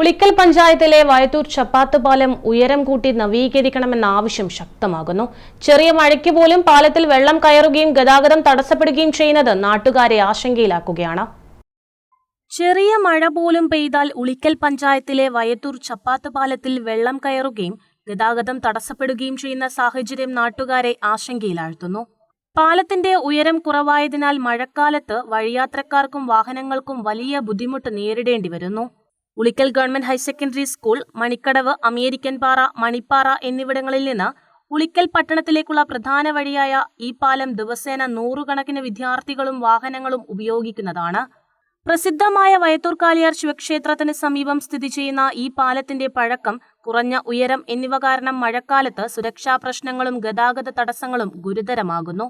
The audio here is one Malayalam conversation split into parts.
ഉളിക്കൽ പഞ്ചായത്തിലെ വയത്തൂർ ചപ്പാത്ത് പാലം ഉയരം കൂട്ടി നവീകരിക്കണമെന്ന ആവശ്യം ശക്തമാകുന്നു. ചെറിയ മഴയ്ക്ക് പോലും പാലത്തിൽ വെള്ളം കയറുകയും ഗതാഗതം തടസ്സപ്പെടുകയും ചെയ്യുന്നത് നാട്ടുകാരെ ആശങ്കയിലാക്കുകയാണ്. ചെറിയ മഴ പോലും പെയ്താൽ ഉളിക്കൽ പഞ്ചായത്തിലെ വയത്തൂർ ചപ്പാത്ത് പാലത്തിൽ വെള്ളം കയറുകയും ഗതാഗതം തടസ്സപ്പെടുകയും ചെയ്യുന്ന സാഹചര്യം നാട്ടുകാരെ ആശങ്കയിലാഴ്ത്തുന്നു. പാലത്തിന്റെ ഉയരം കുറവായതിനാൽ മഴക്കാലത്ത് വഴിയാത്രക്കാർക്കും വാഹനങ്ങൾക്കും വലിയ ബുദ്ധിമുട്ട് നേരിടേണ്ടി വരുന്നു. Ulikkal government higher secondary school Manikkadavu American Para Manippara എന്നിവിടങ്ങളിൽ നിന്ന് ഉളിക്കൽ പട്ടണത്തിലേക്കുള്ള പ്രധാന വഴിയായ ഈ പാലം ദിവസേന നൂറുകണക്കിന് വിദ്യാർത്ഥികളും വാഹനങ്ങളും ഉപയോഗിക്കുന്നതാണ്. പ്രസിദ്ധമായ വയത്തൂർക്കാലിയാർ ശിവക്ഷേത്രത്തിന് സമീപം സ്ഥിതി ചെയ്യുന്ന ഈ പാലത്തിന്റെ പഴക്കം കുറഞ്ഞ ഉയരം എന്നിവ കാരണം മഴക്കാലത്ത് സുരക്ഷാ പ്രശ്നങ്ങളും ഗതാഗത തടസ്സങ്ങളും ഗുരുതരമാകുന്നു.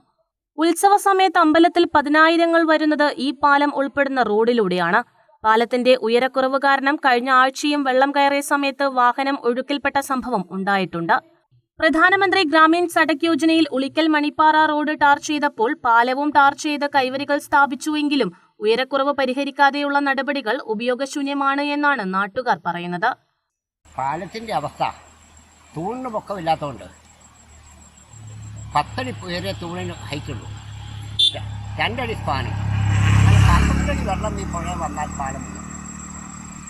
ഉത്സവ സമയത്ത് അമ്പലത്തിൽ പതിനായിരങ്ങൾ വരുന്നത് ഈ പാലം ഉൾപ്പെടുന്ന റോഡിലൂടെയാണ്. പാലത്തിന്റെ ഉയരക്കുറവ് കാരണം കഴിഞ്ഞ ആഴ്ചയും വെള്ളം കയറിയ സമയത്ത് വാഹനം ഒഴുക്കിൽപ്പെട്ട സംഭവം ഉണ്ടായിട്ടുണ്ട്. പ്രധാനമന്ത്രി ഗ്രാമീൺ സടക് യോജനയിൽ ഉളിക്കൽ മണിപ്പാറ റോഡ് ടാർ ചെയ്തപ്പോൾ പാലവും ടാർ ചെയ്ത് കൈവരികൾ സ്ഥാപിച്ചുവെങ്കിലും ഉയരക്കുറവ് പരിഹരിക്കാതെയുള്ള നടപടികൾ ഉപയോഗശൂന്യമാണ് എന്നാണ് നാട്ടുകാർ പറയുന്നത്. പാലത്തിന്റെ അവസ്ഥ തൂണിന് പൊക്കമില്ലാത്തതുകൊണ്ട് പത്തടി ഉയരെ തൂണിന് ഹൈറ്റുള്ളൂ. രണ്ടടി സ്പാന് അങ്ങനെ വെള്ളം ഈ പുഴ വന്നാൽ പാലം മുങ്ങും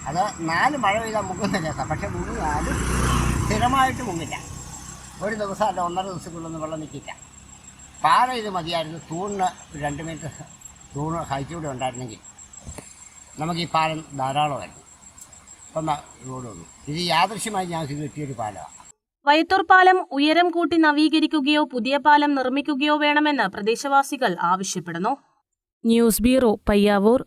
അത് നാല് മഴ പെയ്താൽ മുങ്ങുന്ന കേസാണ് പക്ഷെ മുങ്ങിയാലും സ്ഥിരമായിട്ട് മുങ്ങില്ല. ഒരു ദിവസം അല്ല ഒന്നര ദിവസത്തിനുള്ളൊന്നും വെള്ളം നിൽക്കില്ല പാറ ഇത് മതിയായിരുന്നു. തൂണിന് രണ്ട് മീറ്റർ തൂണ് ഹൈറ്റൂടെ ഉണ്ടായിരുന്നെങ്കിൽ നമുക്ക് ഈ പാലം ധാരാളമായിരുന്നു. ഇപ്പം റോഡ് വന്നു. ഇത് യാദൃശ്യമായി ഞങ്ങൾക്ക് കിട്ടിയൊരു പാലമാണ്. വയത്തൂർ പാലം ഉയരം കൂട്ടി നവീകരിക്കുകയോ പുതിയ പാലം നിർമ്മിക്കുകയോ വേണമെന്ന് പ്രദേശവാസികൾ ആവശ്യപ്പെടുന്നു. News bureau Payyavoor